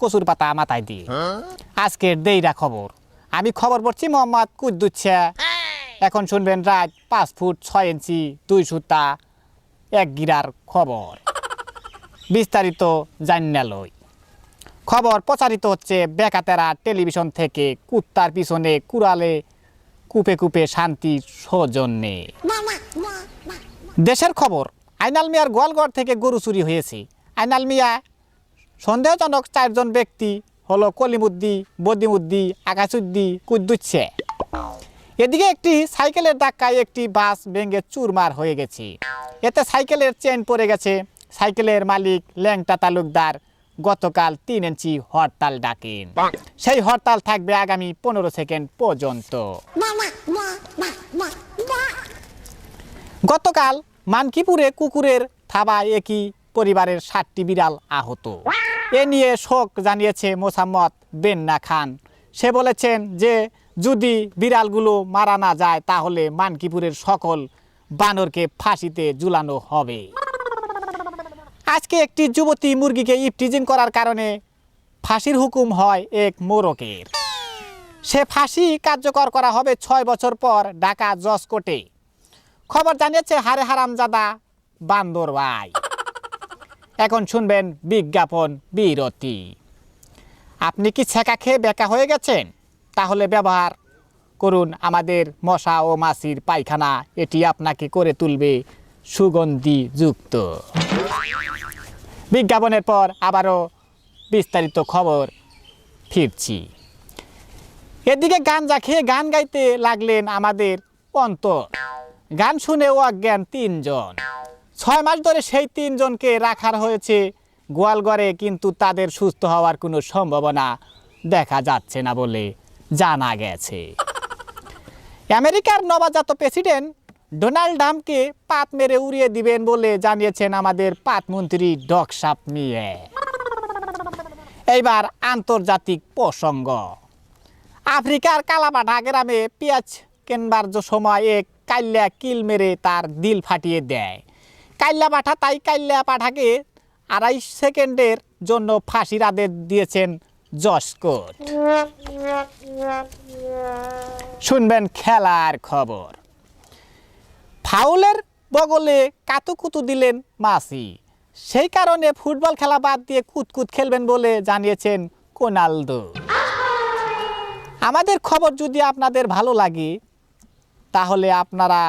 কচুর পাতা মাথায় দিয়ে আজকের দেইরা খবর। আমি খবর পড়ছি মোহাম্মদ কুদ্দুচ্ছা এখন শুনবেন রাত পাঁচ ফুট ছয় ইঞ্চি, দুই সুতা, এক গিরার খবর। বিস্তারিত জান্যালয় খবর প্রচারিত হচ্ছে বেকাতেরা টেলিভিশন থেকে কুত্তার পিছনে কুড়ালে কূপে কূপে শান্তির সৌজন্যে। দেশের খবর, আইনাল মিয়ার গোয়ালগড় থেকে গরু চুরি হয়েছে। আইনাল মিয়া সন্দেহজনক চারজন ব্যক্তি হলো কলিমুদ্দি, বদিমুদ্দি আকাশুদ্দি কুদ্দুচ্ছে। এদিকে একটি সাইকেলের ধাক্কায় একটি বাস ভেঙে চুরমার হয়ে গেছে। এতে সাইকেলের চেন পড়ে গেছে। সাইকেলের মালিক ল্যাংটা তালুকদার গতকাল তিন ইঞ্চি হরতাল ডাকেন। সেই হরতাল থাকবে আগামী পনেরো সেকেন্ড পর্যন্ত। গতকাল মানকিপুরে কুকুরের থাবায় একই পরিবারের ষাটটি বিড়াল আহত। এ নিয়ে শোক জানিয়েছে মোসাম্মদ বেন্না খান। সে বলেছেন যে, যদি বিড়ালগুলো মারা না যায়, তাহলে মানকিপুরের সকল বানরকে ফাঁসিতে ঝুলানো হবে। আজকে একটি যুবতী মুরগিকে ইফটিজিং করার কারণে ফাঁসির হুকুম হয় এক মোরকের সে ফাঁসি কার্যকর করা হবে ছয় বছর পর ঢাকা জজ কোর্টে। খবর জানিয়েছে হারে হারামজাদা বান্দর ভাই এখন শুনবেন বিজ্ঞাপন বিরতি। আপনি কি ছেঁকা খেয়ে বেকা হয়ে গেছেন? তাহলে ব্যবহার করুন আমাদের মশা ও মাছির পায়খানা। এটি আপনাকে করে তুলবে সুগন্ধি যুক্ত বিজ্ঞাপনের পর আবারও বিস্তারিত খবর ফিরছি। এদিকে গাঞ্জা খেয়ে গান গাইতে লাগলেন আমাদের অন্তর। গান শুনে অজ্ঞান তিনজন। ছয় মাস ধরে সেই তিনজনকে রাখার হয়েছে গোয়ালঘরে কিন্তু তাদের সুস্থ হওয়ার কোনো সম্ভাবনা দেখা যাচ্ছে না বলে জানা গেছে। আমেরিকার নবাজাত প্রেসিডেন্ট ডোনাল্ড ট্রাম্পকে পাত মেরে উড়িয়ে দিবেন বলে জানিয়েছেন আমাদের পাতমন্ত্রী ডকসাপ নিয়ে এইবার আন্তর্জাতিক প্রসঙ্গ। আফ্রিকার কালাপাঠা গ্রামে পেঁয়াজ কেনবার সময় এক কাল্লা কিল মেরে তার দিল ফাটিয়ে দেয়। কাল্লা পাঠা, তাই কাল্লা পাঠাকে আড়াই সেকেন্ডের জন্য ফাঁসির আদেশ দিয়েছেন জসকোট শুনবেন খেলার খবর। ফাউলের বগলে কাতুকুতু দিলেন মাসি। সেই কারণে ফুটবল খেলা বাদ দিয়ে কুতকুত খেলবেন বলে জানিয়েছেন কোনালদো। আমাদের খবর যদি আপনাদের ভালো লাগে, তাহলে আপনারা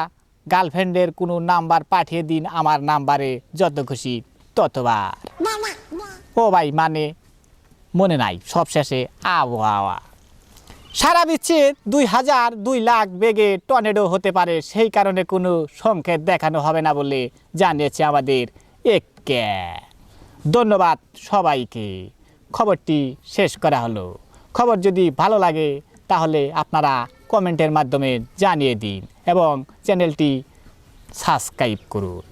গার্লফ্রেন্ডের কোনো নাম্বার পাঠিয়ে দিন আমার নাম্বারে যত খুশি ততবার। ও ভাই মানে মনে নাই সব শেষে আবহাওয়া। সারা বিশ্বে দুই হাজার দুই লাখ বেগে টর্নেডো হতে পারে সেই কারণে কোনো সংকেত দেখানো হবে না বলে জানিয়েছে আমাদের একে। ধন্যবাদ সবাইকে। খবরটি শেষ করা হলো। খবর যদি ভালো লাগে তাহলে আপনারা কমেন্টের মাধ্যমে জানিয়ে দিন এবং চ্যানেলটি সাবস্ক্রাইব করুন।